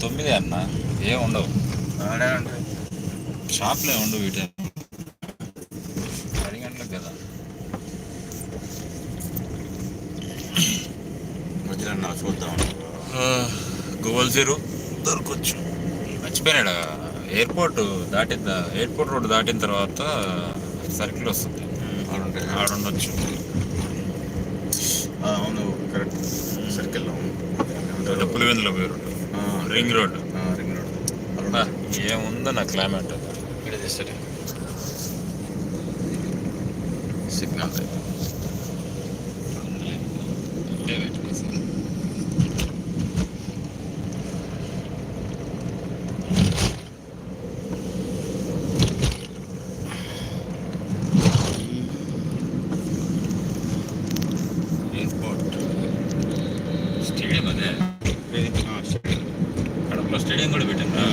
తొమ్మిది అన్న ఏం ఉండవు. షాప్లో ఉండవు వీటి పది గంటలకు కదా. మధ్యలో చూద్దాం. గోవల్ జీరో. దొరకొచ్చు. మర్చిపోయినాడు? ఎయిర్పోర్ట్ దాటిన ఎయిర్పోర్ట్ రోడ్ దాటిన తర్వాత సర్కిల్ వస్తుంది. ఆడ ఉండొచ్చు అవును కరెక్ట్. సర్కిల్లో. డబ్బులు వెందులో పోయి road ring road. Ring road. ఏముందో నా క్లైమేట్ ఇక్కడ చేస్తారు సిగ్నల్ ఎయిర్పోర్ట్ స్టేడియం అదే కడపలో స్టేడియం కూడా పెట్టాను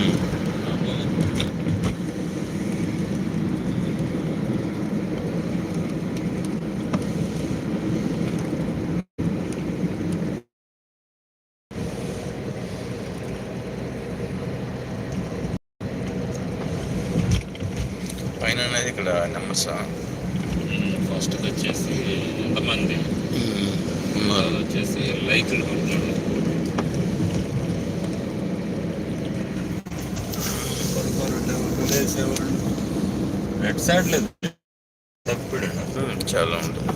పైన అనేది నెంబర్స్ ఫస్ట్ వచ్చేసి ఎంతమంది వచ్చేసి లైక్లు కొట్టినాడు రెడ్ సైడ్ లేదు. తప్పుడు చాలా ఉంటుంది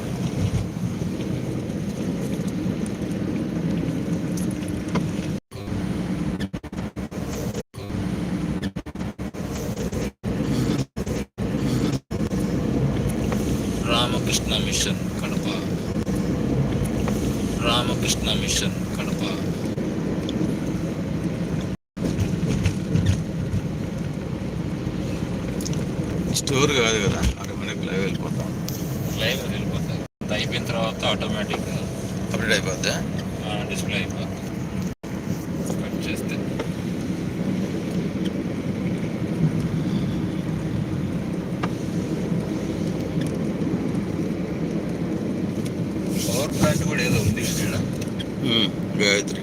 Ramakrishna mission Kadapa Ramakrishna mission Kadapa store కాదు కదా ఆటోమేటిక్ లైవ్ వెళ్ళిపోతాం లైవ్ వెళ్ళిపోతాయి అది అయిపోయిన తర్వాత ఆటోమేటిక్ అప్డేట్ అయిపోద్దా డిస్ప్లే అయిపోతుంది కట్ చేస్తే పవర్ ప్లాంట్ కూడా ఏదో ఉంది ఇక్కడ గాయత్రి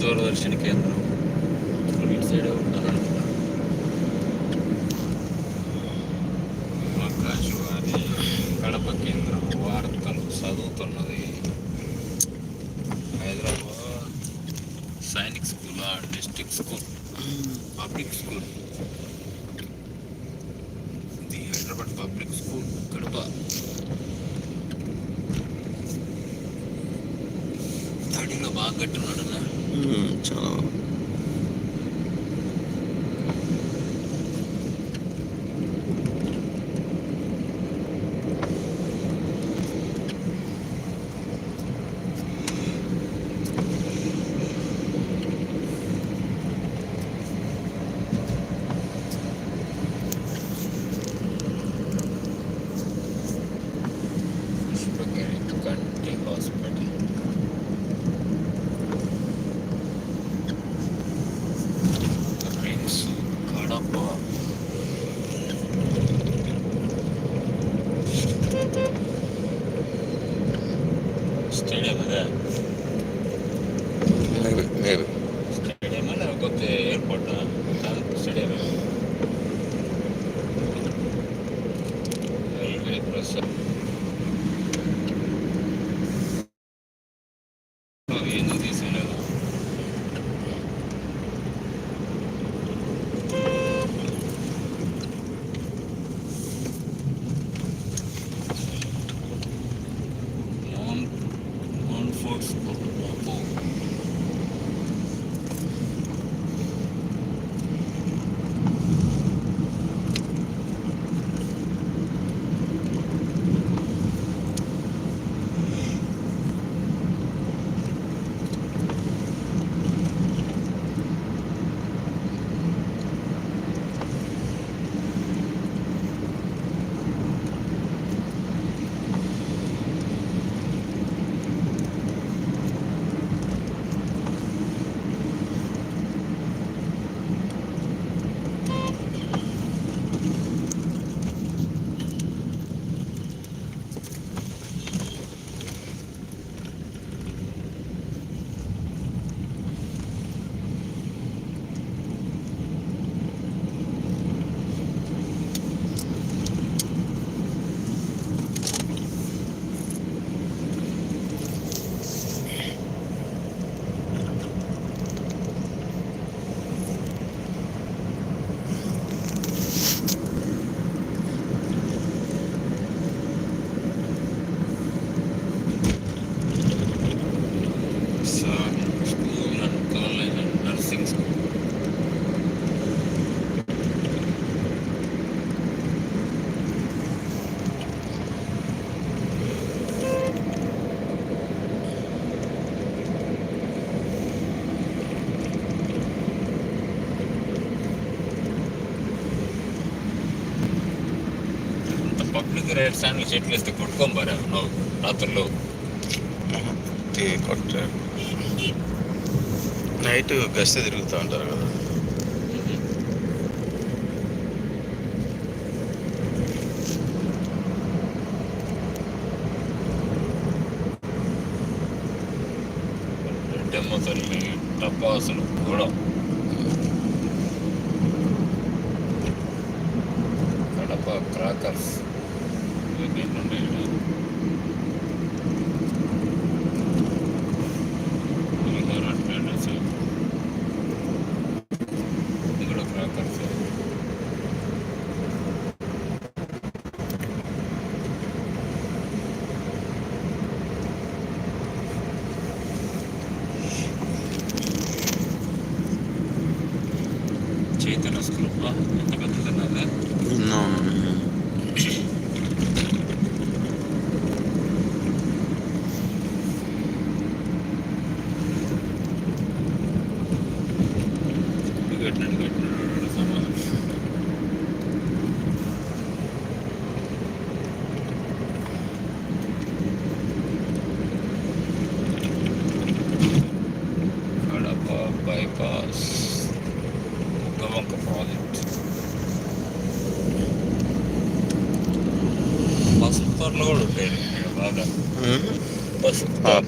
దూరదర్శన్ కేంద్రం ఇటు సైడ్ ఉంటుంది ఆకాశవాణి కడప కేంద్రం వార్తలు చదువుతున్నది Hyderabad Sainik school district school public school ఇది హైదరాబాద్ పబ్లిక్ స్కూల్ కడప తడిలో బాగా కట్టున్నాడు నా చాలా David. రైట్ స్టాండ్ చెట్లు వేస్తే కొట్టుకోమరా నువ్వు రాత్రులు కొట్ట నైట్ గస్తీ తిరుగుతూ ఉంటారు కదా Cię teraz klub ma na kanale. No. no, no.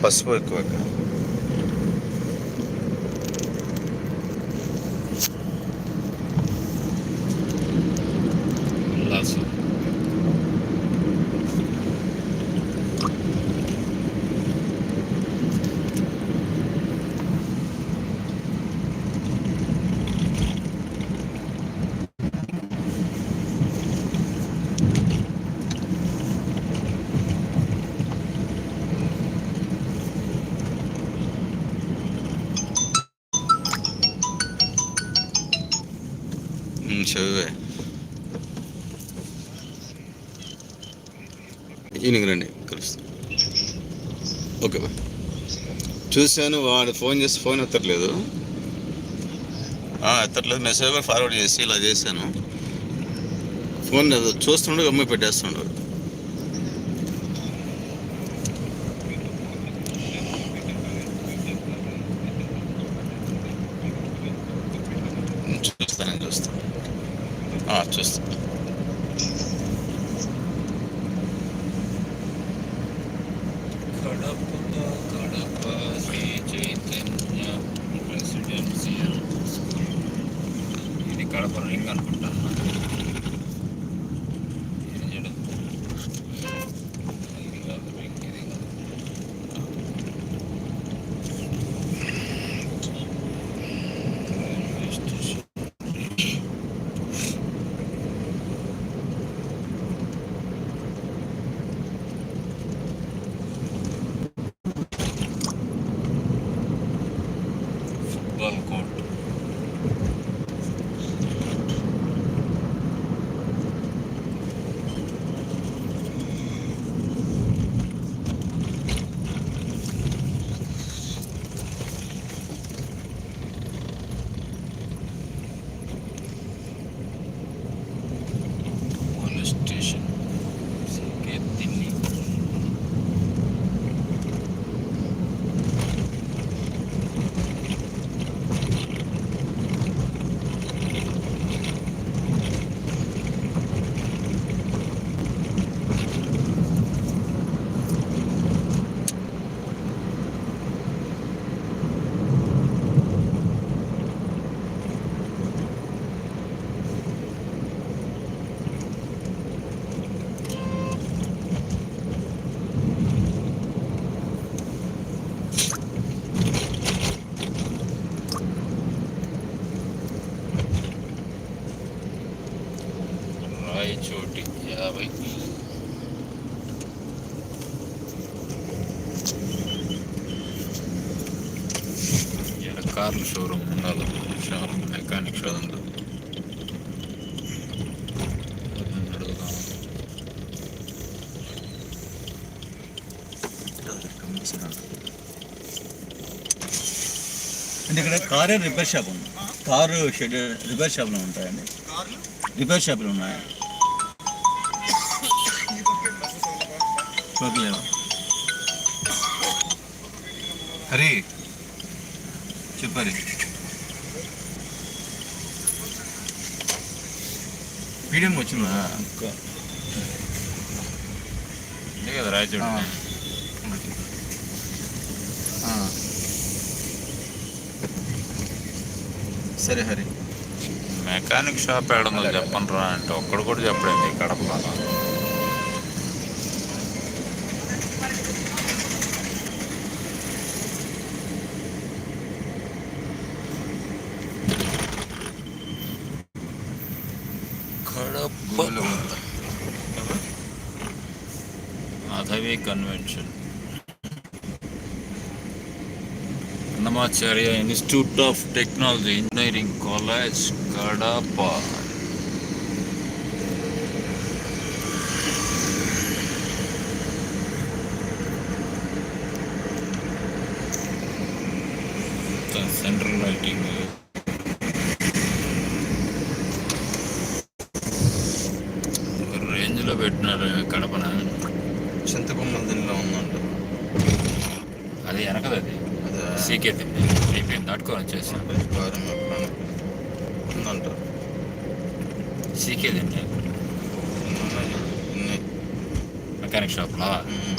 Пасвой койка. Evening రండి కలుస్తాం. ఓకే బాయ్ చూశాను వాడు ఫోన్ చేసి ఫోన్ ఎత్తట్లేదు. ఎత్తట్లేదు. మెసేజ్ కూడా ఫార్వర్డ్ చేసి ఇలా చేశాను. ఫోన్ చూస్తుండే అమ్మాయి పెట్టేస్తుండ్రు అంటే ఇక్కడ కారే రిపేర్ షాప్ ఉంది. కారు షెడ్ రిపేర్ షాప్లో ఉంటాయండి. రిపేర్ షాపులు ఉన్నాయి? పర్లేదు హరి చెప్పరి పీడియం వచ్చిందా? ఇదే కదా రాయచోటి. సరే హరి. మెకానిక్ షాప్ ఏడుందో చెప్పండి రా అంటే ఒక్కడు కూడా చెప్పడండి కడపలో కడప ఉందా? Madhavi convention. Annamacharya institute of technology engineering college Kadapa. Central lighting రేంజ్లో పెట్టినారు కడపన. చింతకొమ్మల దీనిలో ఉందంట. అది వెనకది అదే. సీకే అయిపోయింది. దాటుకొని వచ్చేసాం. పరిష్కారం ఎప్పుడైనా ఉందంట సీకే తిండి ఉన్నాయి. ఉన్నాయి. మెకానిక్ షాప్లో? ఉమ్.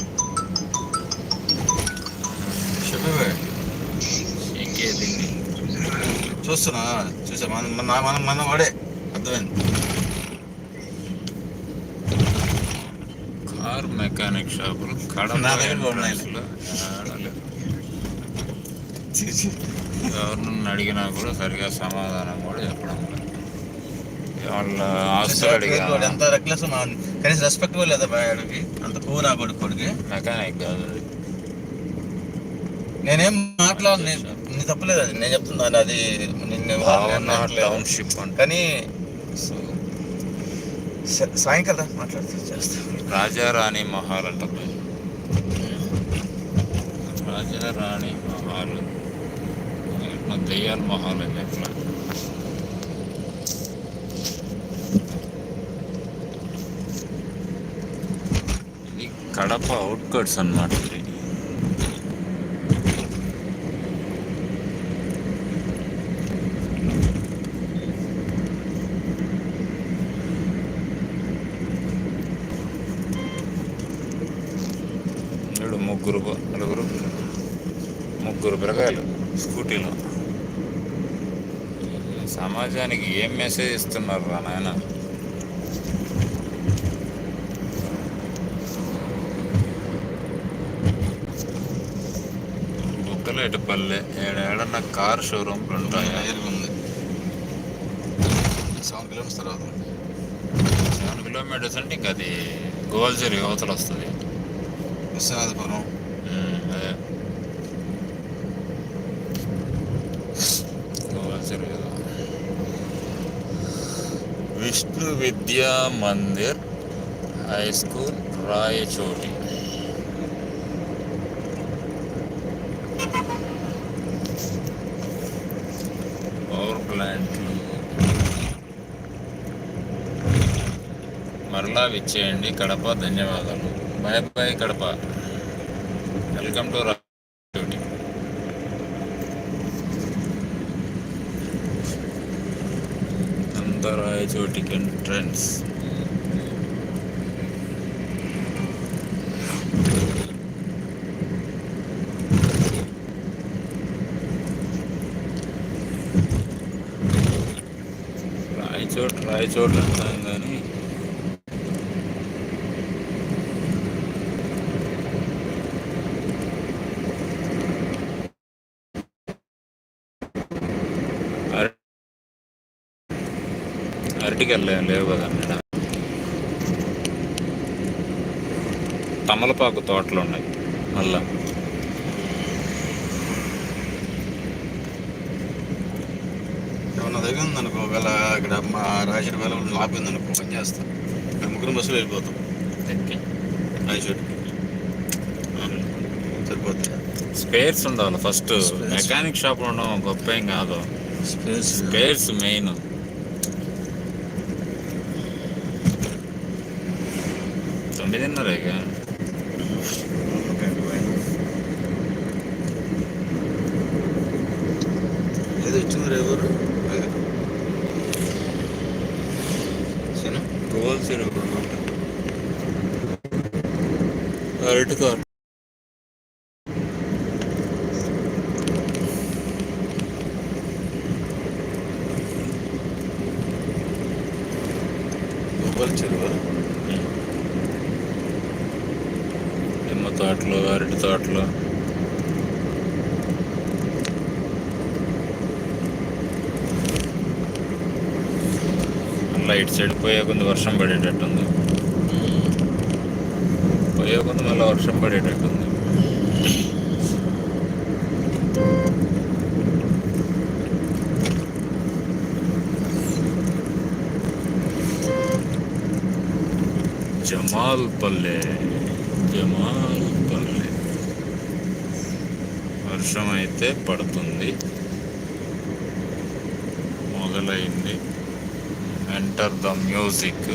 చెప్పవే సీకే తిండి చూస్తున్నా. చూసా మన మన మన మన వాడే. అర్థమైంది. కార్ మెకానిక్ షాపులు కూడా ఉన్నాయి. entrance లో ఏడా లేవు. చూసి ఎవరినన్నా అడిగినా కూడా సరిగా సమాధానం కూడా చెప్పడం. వాళ్ళ ఆస్తులు అడిగా వాడు ఎంత రెక్లెస్ కనీసం రెస్పెక్ట్ లేదా బాయాడికి అంత నా కొడుకు కొడుకు. మెకానిక్ కాదు. నేనేం మాట్లాడు నీ తప్పలేదు అది. నేను చెప్తున్నాను అది నిన్ను మాట్లాడలేదు. టౌన్షిప్ అంటే. కానీ సాయంకాలం మాట్లాడుతూ రాజారాణి మహాల్ అంట రాజారాణి మహాల్ ఇట్లా దెయ్యాల మహాల్ అని చెప్పిన ఇది కడప అవుట్కట్స్ అన్నమాట ఇది ఏడు ముగ్గురు బ- నలుగురు ముగ్గురు పిల్లకాయలు స్కూటీలో సమాజానికి ఏం మెసేజ్ ఇస్తున్నారు రా నాయన? బుక్కలేటిపల్లె ఏడేడన్న కార్ షోరూమ్లు ఉంటాయా ఉంది. సెవెన్ కిలోమీటర్స్ తర్వాత. సెవెన్ కిలోమీటర్స్ అంటే ఇంకా అది గోల్జరి యువతలు వస్తుంది విశ్వనాథపురం ఉమ్, అదే గోల్జరి కదా. Vishnu Vidya Mandir high school Rayachoti. Power ప్లాంట్లు మరలా విచ్చేయండి కడప ధన్యవాదాలు. Bye bye Kadapa. Welcome to Rayachoti అంతా రాయచోటికి ఎంట్రన్స్ రాయచోట్ రాయచోట్ అంటాం కానీ అరటికల్ ఏం లేవు కదా అక్కడ తమలపాకు తోటలు ఉన్నాయి మళ్ళా. ఏమన్నా దగ్గర ఉందనుకో ఒకవేళ ఇక్కడ మా రాజశేఖర వేళ ఆపింది అనుకో పని చేస్తా. మేము ముగ్గురు బస్సులో వెళ్ళిపోతాం. రాజశేఖర్ సరిపోతుంది. స్పేర్స్ ఉండాలి ఫస్ట్. మెకానిక్ షాప్ ఉండడం గొప్ప ఏం కాదు. Space spares main Vedendolo che... ఏదో చూరు ఎవరు రోల్స్ అరటి కార్ వర్షం పడేటట్టుంది. పోయే కొంత మళ్ళీ వర్షం పడేటట్టుంది. జమాల్ పల్లె జమాల్ పల్లె వర్షం అయితే పడుతుంది. మొదలైంది. Enter the music.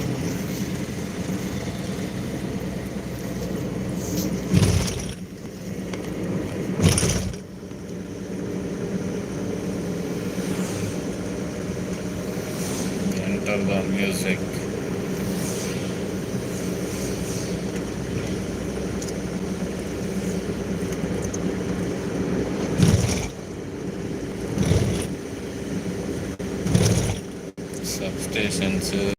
stations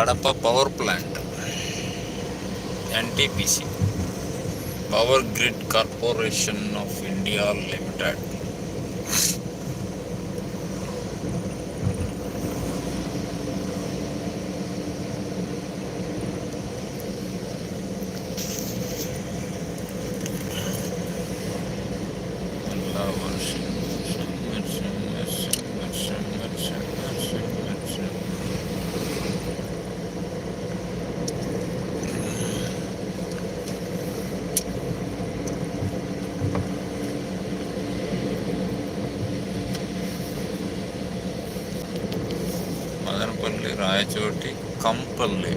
Kadapa power plant NTPC power grid corporation of India limited maturity కంపల్లీ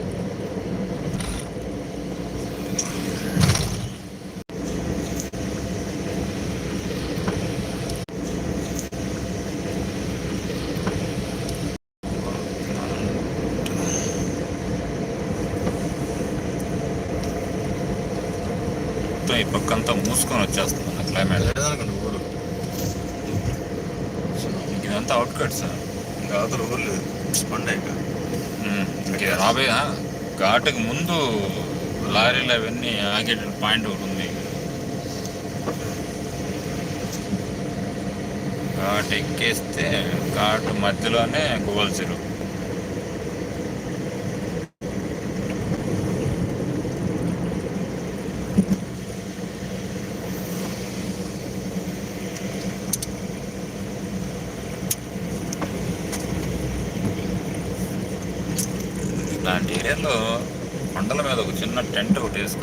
మొత్తం ఈ మూసుకొని వచ్చేస్తుంది క్లైమేట్ లేదనుకోండి ఊరు ఇదంతా అవుట్ కట్ సార్. ఇంకా అతను ఇంకే రాబోయే ఘాటుకు ముందు లారీలు అవన్నీ ఆగే పాయింట్ ఒకటి ఉంది. ఘాట్ ఎక్కేస్తే ఘాట్ మధ్యలోనే గువ్వల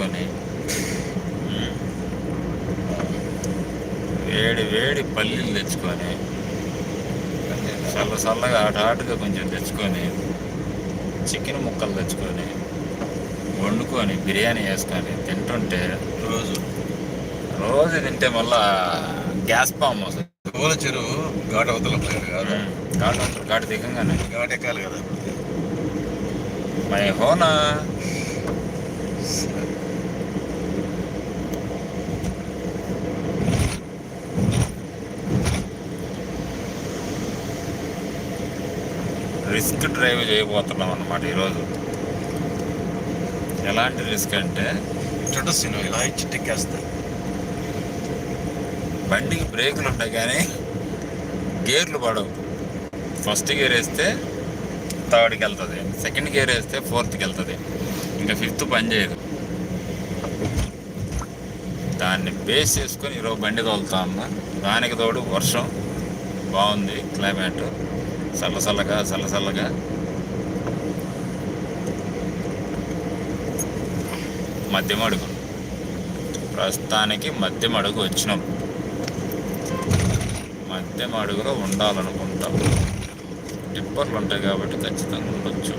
ఉమ్, వేడి వేడి పల్లీలు తెచ్చుకొని చల్ల చల్లగా ఆట ఆటగా కొంచెం తెచ్చుకొని చికెన్ ముక్కలు తెచ్చుకొని వండుకొని బిర్యానీ వేసుకొని తింటుంటే రోజు? రోజు తింటే మళ్ళా గ్యాస్ పామ్ వస్తుంది. ఊల చెరువు ఘాట్ అవతల కాదు? ఘాటు ఉంటుంది ఘాటు దిగంగానే ఘాట్ ఎక్కాలి కదా. మై హోనా. రిస్క్ డ్రైవ్ చేయబోతున్నాం అన్నమాట ఈరోజు. ఎలాంటి రిస్క్ అంటే చూడు సినిమా ఇలా ఇచ్చి టిక్కేస్తా. బండికి బ్రేకులు ఉంటాయి కానీ గేర్లు పడవు. ఫస్ట్ గేర్ వేస్తే థర్డ్కి వెళ్తుంది సెకండ్ గేర్ వేస్తే ఫోర్త్కి వెళ్తుంది ఇంకా ఫిఫ్త్ పని చేయదు. దాన్ని బేస్ చేసుకొని ఈరోజు బండి తోలుతా ఉన్నా. దానికి తోడు వర్షం. బాగుంది క్లైమేట్. చల్ల చల్లగా చల్ల చల్లగా అడుగు. ప్రస్తుతానికి మద్యం అడుగు వచ్చినాం. మద్యం అడుగులో ఉండాలనుకుంటాం. టిప్పర్లు ఉంటాయి కాబట్టి ఖచ్చితంగా ఉండొచ్చు.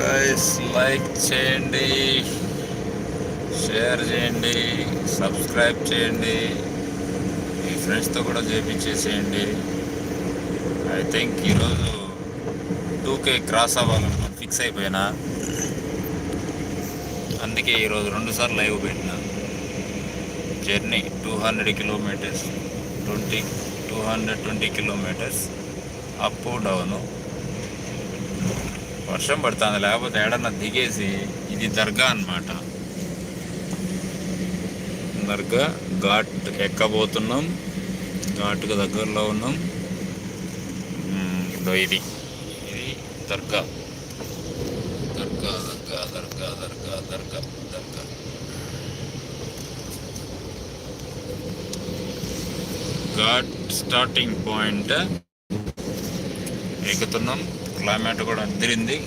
గైస్ లైక్ చేయండి. షేర్ చేయండి సబ్స్క్రైబ్ చేయండి మీ ఫ్రెండ్స్తో కూడా చేపించేసేయండి. ఐ థింక్ ఈరోజు టూకే క్రాస్ అవ్వాలని ఫిక్స్ అయిపోయినా. అందుకే ఈరోజు రెండుసార్లు లైవ్ పెట్టిన. Journey two hundred kilometres twenty two hundred twenty kilometres up down వర్షం పడుతుంది లేకపోతే ఏడన్నా దిగేసి ఇది దర్గా అన్నమాట. దర్గా ఘాట్ ఎక్కబోతున్నాం. ఘాట్కు దగ్గరలో ఉన్నాం. మ్మ్, ఇదో ఇది. ఇది దర్గా. దర్గా దర్గా దర్గా దర్గా దర్గా దర్గా. Ghat starting point. ఎక్కుతున్నాం. క్లైమేట్ కూడా అదిరింది.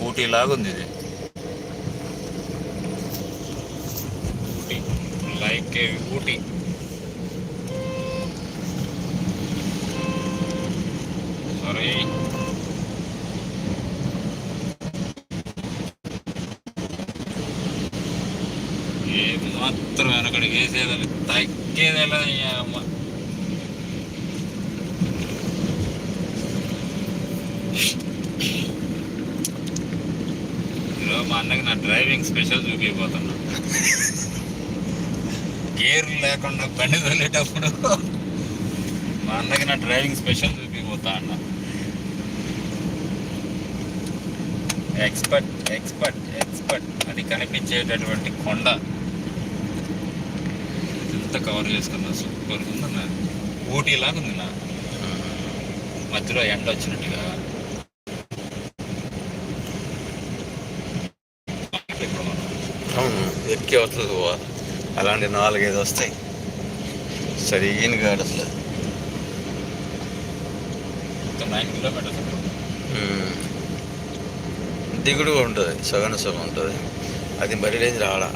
ఊటీ లాగుంది ఇది ఊటీ లైక్ ఊటీ. సారీ ఏ మాత్రం వెనకడికి వేసేదాన్ని తగ్గేదేలా అమ్మ. ఈరోజు మా అన్నకి నా డ్రైవింగ్ స్పెషల్ చూపిపోతున్నా గేర్ లేకుండా బండి తోలేటప్పుడు మా అన్నకి నా డ్రైవింగ్ స్పెషల్ చూపిపోతా అన్న. ఎక్స్పర్ట్ ఎక్స్పర్ట్ ఎక్స్పర్ట్ అది కనిపించేటటువంటి కొండ. ఎంత కవర్ చేసుకున్నా సూపర్ ఉందన్న. ఊటీలాగా ఉంది నా. మధ్యలో ఎండ వచ్చినట్టుగా. ఎక్కి వస్తుంది పోవాలి అలాంటి నాలుగైదు వస్తాయి. సరిగిన గాడు అసలు. మొత్తం నైన్ కిలోమీటర్స్ ఉమ్. దిగుడు ఉంటుంది సగం సగం ఉంటుంది. అది బరి రేంజ్ రావడా